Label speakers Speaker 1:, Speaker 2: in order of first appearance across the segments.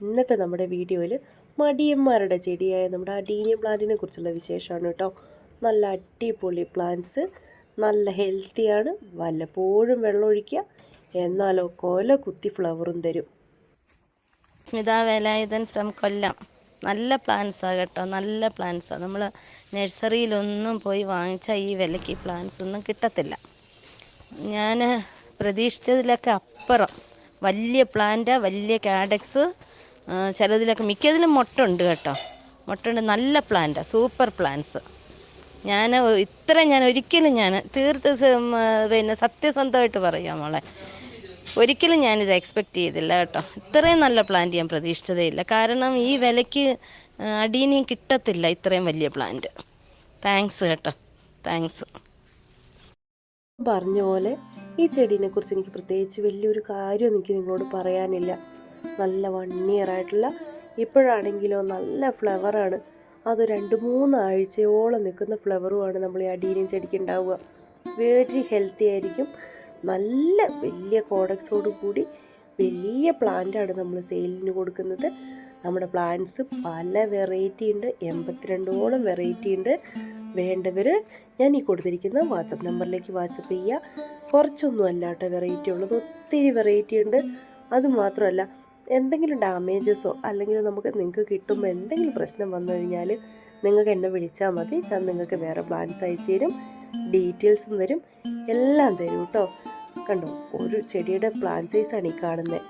Speaker 1: ഇന്നത്തെ നമ്മുടെ വീഡിയോയിൽ മടിയന്മാരുടെ ചെടിയായ നമ്മുടെ അഡീനിയം പ്ലാന്റിനെ കുറിച്ചുള്ള വിശേഷമാണ് കേട്ടോ. നല്ല അടിപൊളി പ്ലാന്റ്സ് നല്ല ഹെൽത്തിയാണ് വല്ലപ്പോഴും വെള്ളം ഒഴിക്കുക എന്നാലോ കൊല കുത്തി ഫ്ലവറും തരും.
Speaker 2: സ്മിത വേലായുധൻ ഫ്രം കൊല്ലം. നല്ല പ്ലാന്റ്സാണ് കേട്ടോ നല്ല പ്ലാന്റ്സാണ് നമ്മൾ നഴ്സറിയിലൊന്നും പോയി വാങ്ങിച്ചാൽ ഈ വിലയ്ക്ക് പ്ലാന്റ്സ് ഒന്നും കിട്ടത്തില്ല. ഞാൻ പ്രതീക്ഷിച്ചതിലൊക്കെ അപ്പുറം. വലിയ പ്ലാന്റ് വലിയ കാഡക്സ് ചിലതിലൊക്കെ മിക്കതിലും മുട്ടുണ്ട് കേട്ടോ. മുട്ടുണ്ട് നല്ല പ്ലാന്റ് സൂപ്പർ പ്ലാന്റ്സ് ഞാൻ ഇത്ര ഞാൻ ഒരിക്കലും ഞാൻ തീർത്ത് പിന്നെ സത്യസന്ധമായിട്ട് പറയാം മോളെ. ഒരിക്കലും ഞാനിത് എക്സ്പെക്റ്റ് ചെയ്തില്ല കേട്ടോ. ഇത്രയും നല്ല പ്ലാന്റ് ഞാൻ പ്രതീക്ഷിച്ചതേ ഇല്ല കാരണം ഈ വിലയ്ക്ക് അടീനിയും കിട്ടത്തില്ല ഇത്രയും വലിയ പ്ലാന്റ് താങ്ക്സ് കേട്ടോ. താങ്ക്സ്
Speaker 1: പറഞ്ഞ പോലെ ഈ ചെടീനെ കുറിച്ച് എനിക്ക് പ്രത്യേകിച്ച് വലിയൊരു കാര്യം എനിക്ക് നിങ്ങളോട് പറയാനില്ല. നല്ല വൺ ഇയർ ആയിട്ടുള്ള ഇപ്പോഴാണെങ്കിലോ നല്ല ഫ്ലവറാണ് അത് രണ്ട് മൂന്ന് ആഴ്ചയോളം നിൽക്കുന്ന ഫ്ലവറുമാണ് നമ്മൾ ഈ അടീനിയം ചെടിക്ക് ഉണ്ടാവുക. വെരി ഹെൽത്തി ആയിരിക്കും. നല്ല വലിയ കോഡക്സോട് കൂടി വലിയ പ്ലാന്റാണ് നമ്മൾ സെയിലിന് കൊടുക്കുന്നത്. നമ്മുടെ പ്ലാന്റ്സ് പല വെറൈറ്റി ഉണ്ട്. എൺപത്തിരണ്ടോളം വെറൈറ്റി ഉണ്ട്. വേണ്ടവർ ഞാൻ ഈ കൊടുത്തിരിക്കുന്ന വാട്സപ്പ് നമ്പറിലേക്ക് വാട്സപ്പ് ചെയ്യുക. കുറച്ചൊന്നും അല്ല കേട്ടോ വെറൈറ്റി ഉള്ളത് ഒത്തിരി വെറൈറ്റി ഉണ്ട്. അതുമാത്രമല്ല എന്തെങ്കിലും ഡാമേജസോ അല്ലെങ്കിൽ നമുക്ക് നിങ്ങൾക്ക് കിട്ടുമ്പോൾ എന്തെങ്കിലും പ്രശ്നം വന്നു കഴിഞ്ഞാൽ നിങ്ങൾക്ക് എന്നെ വിളിച്ചാൽ മതി. ഞാൻ നിങ്ങൾക്ക് വേറെ പ്ലാൻസ് അയച്ചു തരും. ഡീറ്റെയിൽസും തരും. എല്ലാം തരും കേട്ടോ കണ്ടോ? ഒരു ചെടിയുടെ പ്ലാൻ സൈസാണ് ഈ കാണുന്നത്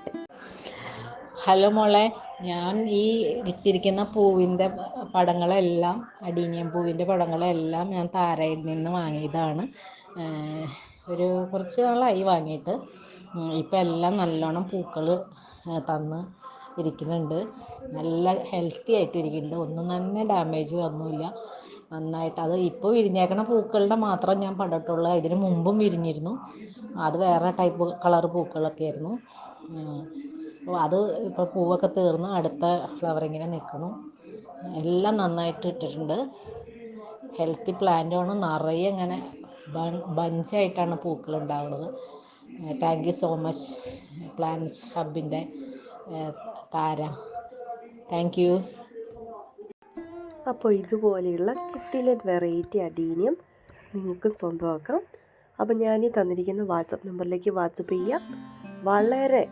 Speaker 3: ഹലോ മോളെ. ഞാൻ ഈ ഇട്ടിരിക്കുന്ന പൂവിന്റെ പടങ്ങളെല്ലാം അടീനിയം പൂവിന്റെ പടങ്ങളെല്ലാം ഞാൻ താരയിൽ നിന്ന് വാങ്ങിയതാണ്. ഒരു കുറച്ച് നാളായി വാങ്ങിയിട്ട്. ഇപ്പം എല്ലാം നല്ലോണം പൂക്കൾ തന്ന് ഇരിക്കുന്നുണ്ട്. നല്ല ഹെൽത്തി ആയിട്ട് ഇരിക്കുന്നുണ്ട്. ഒന്നും തന്നെ ഡാമേജ് ഒന്നുമില്ല. നന്നായിട്ട് അത് ഇപ്പോൾ വിരിഞ്ഞേക്കണ പൂക്കളുടെ മാത്രം ഞാൻ പടട്ടുള്ളൂ ഇതിന് മുമ്പും വിരിഞ്ഞിരുന്നു. അത് വേറെ ടൈപ്പ് കളർ പൂക്കളൊക്കെ ആയിരുന്നു. അപ്പോൾ അത് ഇപ്പോൾ പൂവൊക്കെ തീർന്ന് അടുത്ത ഫ്ലവറിങ്ങിനെ നിൽക്കുന്നു. എല്ലാം നന്നായിട്ട് ഇട്ടിട്ടുണ്ട്. ഹെൽത്തി പ്ലാന്റ് പ്ലാന്റാണ് നിറയെ ഇങ്ങനെ ബഞ്ചായിട്ടാണ് പൂക്കൾ ഉണ്ടാവുന്നത്. Thank you so much plants ഹബിന്റെ Thara. Thank you
Speaker 1: അപ്പോൾ ഇതുപോലെയുള്ള കിട്ടിലെ വെറൈറ്റി അടീനിയം നിങ്ങൾക്കും സ്വന്തമാക്കാം. അപ്പോൾ ഞാൻ ഈ തന്നിരിക്കുന്ന വാട്സപ്പ് നമ്പറിലേക്ക് വാട്സപ്പ് ചെയ്യാം. വളരെ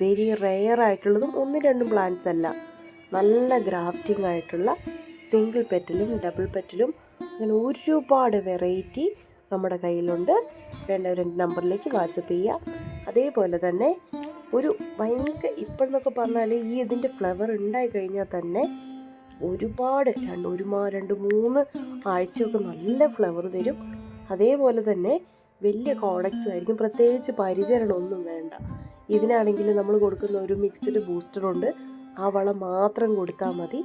Speaker 1: വെരി റെയർ ആയിട്ടുള്ളതും ഒന്നും രണ്ടും പ്ലാന്റ്സ് അല്ല. നല്ല ഗ്രാഫ്റ്റിംഗ് ആയിട്ടുള്ള സിംഗിൾ പെറ്റലും ഡബിൾ പെറ്റലും അങ്ങനെ ഒരുപാട് വെറൈറ്റി നമ്മുടെ കയ്യിലുണ്ട്. വേണ്ട ഒരു നമ്പറിലേക്ക് വാട്സപ്പ് ചെയ്യുക അതേപോലെ തന്നെ ഒരു ഭയങ്കര ഇപ്പോഴെന്നൊക്കെ പറഞ്ഞാൽ ഈ ഇതിന്റെ ഫ്ലവർ ഉണ്ടായി കഴിഞ്ഞാൽ തന്നെ ഒരുപാട് രണ്ട് ഒരു മാ രണ്ട് മൂന്ന് ആഴ്ചയൊക്കെ നല്ല ഫ്ലവർ തരും. അതേപോലെ തന്നെ വലിയ കോഡക്സും ആയിരിക്കും. പ്രത്യേകിച്ച് പരിചരണമൊന്നും വേണ്ട. ഇതിനാണെങ്കിൽ നമ്മൾ കൊടുക്കുന്ന ഒരു മിക്സ്ഡ് ബൂസ്റ്ററുണ്ട്. ആ വളം മാത്രം കൊടുത്താൽ മതി.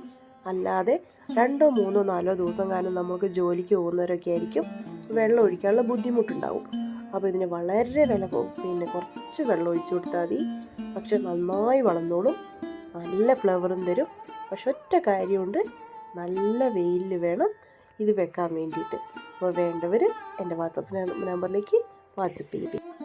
Speaker 1: അല്ലാതെ രണ്ടോ മൂന്നോ നാലോ ദിവസം കാലം നമുക്ക് ജോലിക്ക് പോകുന്നവരൊക്കെ ആയിരിക്കും വെള്ളം ഒഴിക്കാനുള്ള ബുദ്ധിമുട്ടുണ്ടാവും. അപ്പോൾ ഇതിന് വളരെ വില പിന്നെ കുറച്ച് വെള്ളം ഒഴിച്ചു കൊടുത്താൽ മതി. പക്ഷെ നന്നായി വളർന്നോളും. നല്ല ഫ്ലവറും തരും. പക്ഷെ ഒറ്റ കാര്യമുണ്ട്. നല്ല വെയിലിൽ വേണം ഇത് വെക്കാൻ വേണ്ടിയിട്ട്. അപ്പോൾ വേണ്ടവർ എന്റെ വാട്സപ്പ് നമ്പറിലേക്ക് വാട്സപ്പ് ചെയ്യും.